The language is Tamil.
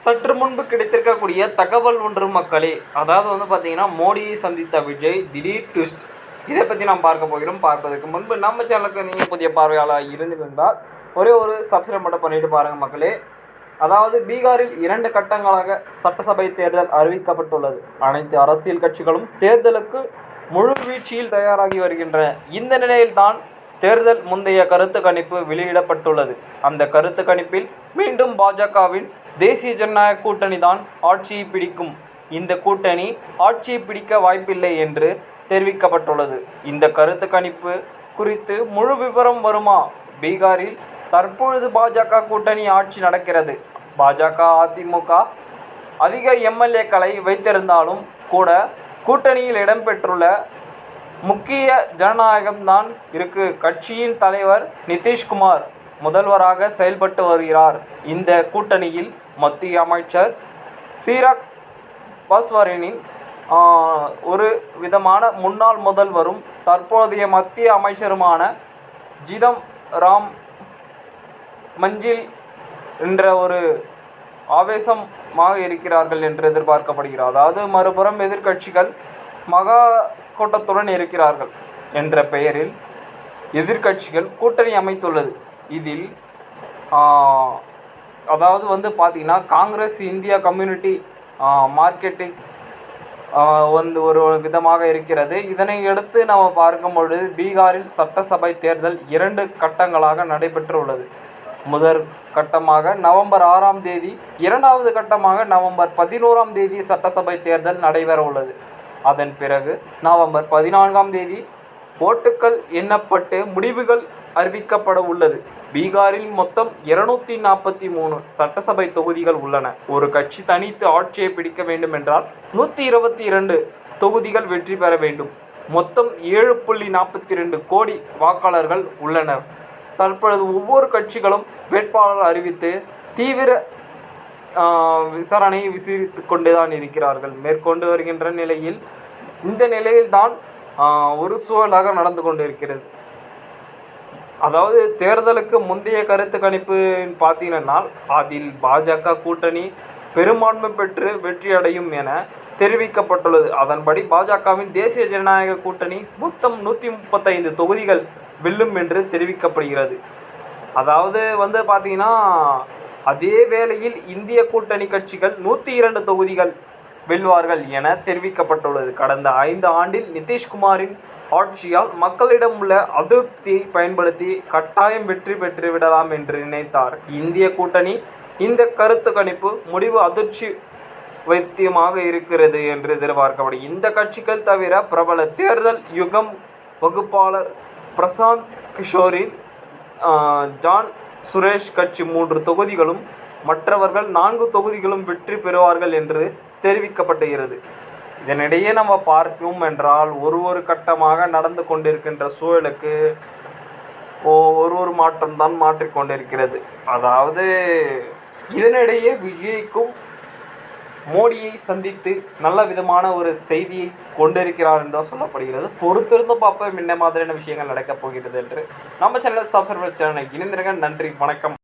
சற்று முன்பு கிடைத்திருக்கக்கூடிய தகவல் ஒன்று மக்களே. அதாவது வந்து பார்த்தீங்கன்னா மோடியை சந்தித்த விஜய் திடீர் ட்விஸ்ட் இதை பற்றி நாம் பார்க்க போகிறோம். பார்ப்பதற்கு முன்பு நம்ம சேனலுக்கு நீங்கள் புதிய பார்வையாளர் இருந்திருந்தால் ஒரே ஒரு சப்ஸ்கிரைப் மட்டும் பண்ணிட்டு பாருங்கள் மக்களே. அதாவது பீகாரில் இரண்டு கட்டங்களாக சட்டசபை தேர்தல் அறிவிக்கப்பட்டுள்ளது. அனைத்து அரசியல் கட்சிகளும் தேர்தலுக்கு முழு வீழ்ச்சியில் தயாராகி வருகின்றன. இந்த நிலையில்தான் தேர்தல் முந்தைய கருத்து கணிப்பு வெளியிடப்பட்டுள்ளது. அந்த கருத்து கணிப்பில் மீண்டும் பாஜகவின் தேசிய ஜனநாயக கூட்டணி தான் ஆட்சியை பிடிக்கும். இந்த கூட்டணி ஆட்சியை பிடிக்க வாய்ப்பில்லை என்று தெரிவிக்கப்பட்டுள்ளது. இந்த கருத்து கணிப்பு குறித்து முழு விவரம் வருமா? பீகாரில் தற்பொழுது பாஜக கூட்டணி ஆட்சி நடக்கிறது. பாஜக அதிமுக அதிக எம்எல்ஏக்களை வைத்திருந்தாலும் கூட கூட்டணியில் இடம்பெற்றுள்ள முக்கிய ஜனநாயகம்தான் இருக்கு. கட்சியின் தலைவர் நிதிஷ்குமார் முதல்வராக செயல்பட்டு வருகிறார். இந்த கூட்டணியில் மத்திய அமைச்சர் சீரக் பாஸ்வாரினின் ஒரு விதமான முன்னாள் முதல்வரும் தற்போதைய மத்திய அமைச்சருமான ஜிதம் ராம் மஞ்சில் என்ற ஒரு ஆவேசமாக இருக்கிறார்கள் என்று எதிர்பார்க்கப்படுகிறது. அதாவது மறுபுறம் எதிர்க்கட்சிகள் மகா கூட்டத்துடன் இருக்கிறார்கள் என்ற பெயரில் எதிர்க்கட்சிகள் கூட்டணி அமைத்துள்ளது. இதில் அதாவது வந்து பார்த்திங்கன்னா காங்கிரஸ் இந்தியா கம்யூனிட்டி மார்க்கெட்டிங் வந்து ஒரு விதமாக இருக்கிறது. இதனை அடுத்து நம்ம பார்க்கும் பொழுது பீகாரில் சட்டசபை தேர்தல் இரண்டு கட்டங்களாக நடைபெற்றுள்ளது. முதல் கட்டமாக நவம்பர் ஆறாம் தேதி இரண்டாவது கட்டமாக நவம்பர் பதினோராம் தேதி சட்டசபை தேர்தல் நடைபெற உள்ளது அதன் பிறகு நவம்பர் பதினான்காம் தேதி ஓட்டுக்கள் எண்ணப்பட்டு முடிவுகள் அறிவிக்கப்பட உள்ளது. பீகாரில் மொத்தம் இருநூத்தி நாற்பத்தி மூணு சட்டசபை தொகுதிகள் உள்ளன. ஒரு கட்சி தனித்து ஆட்சியை பிடிக்க வேண்டும் என்றால் நூற்றி இருபத்தி இரண்டு தொகுதிகள் வெற்றி பெற வேண்டும். மொத்தம் ஏழு புள்ளி நாற்பத்தி ரெண்டு கோடி வாக்காளர்கள் உள்ளனர். தற்பொழுது ஒவ்வொரு கட்சிகளும் வேட்பாளர் அறிவித்து தீவிர விசாரணையை விசாரித்து கொண்டுதான் இருக்கிறார்கள். மேற்கொண்டு வருகின்ற நிலையில் இந்த நிலையில்தான் தான் ஒரு சூழலாக நடந்து கொண்டிருக்கிறது. அதாவது தேர்தலுக்கு முந்தைய கருத்து கணிப்பு பார்த்தீங்கன்னா அதில் பாஜக கூட்டணி பெரும்பான்மை பெற்று வெற்றி அடையும் என தெரிவிக்கப்பட்டுள்ளது. அதன்படி பாஜகவின் தேசிய ஜனநாயக கூட்டணி மொத்தம் நூற்றி முப்பத்தைந்து தொகுதிகள் வெல்லும் என்று தெரிவிக்கப்படுகிறது. அதாவது வந்து பார்த்தீங்கன்னா அதே வேளையில் இந்திய கூட்டணி கட்சிகள் நூற்றி இரண்டு தொகுதிகள் வெல்வார்கள் என தெரிவிக்கப்பட்டுள்ளது. கடந்த ஐந்து ஆண்டில் நிதிஷ்குமாரின் ஆட்சியால் மக்களிடம் உள்ள அதிருப்தியை பயன்படுத்தி கட்டாயம் வெற்றி பெற்றுவிடலாம் என்று நினைத்தார். இந்திய கூட்டணி இந்த கருத்து கணிப்பு முடிவு அதிர்ச்சி வைத்தியமாக இருக்கிறது என்று எதிர்பார்க்கப்படும் இந்த கட்சிகள் தவிர பிரபல தேர்தல் யுகம் வகுப்பாளர் பிரசாந்த் கிஷோரின் ஜான் சுரேஷ் கட்சி மூன்று தொகுதிகளும் மற்றவர்கள் நான்கு தொகுதிகளும் வெற்றி பெறுவார்கள் என்று தெரிவிக்கப்பட்டுகிறது இதனிடையே நம்ம பார்க்கும் என்றால் ஒரு ஒரு கட்டமாக நடந்து கொண்டிருக்கின்ற சூழலுக்கு ஓ- ஒரு ஒரு மாற்றம் தான் மாற்றிக்கொண்டிருக்கிறது. அதாவது இதனிடையே விஜய்க்கும் மோடியை சந்தித்து நல்ல விதமான ஒரு செய்தியை கொண்டிருக்கிறார் என்று தான் சொல்லப்படுகிறது. பொறுத்திருந்து பார்ப்போம் என்ன மாதிரியான விஷயங்கள் நடக்கப் போகிறது என்று. நம்ம சேனல் சப்ஸ்கிரைபர் சேனலை இணைந்திருங்க. நன்றி வணக்கம்.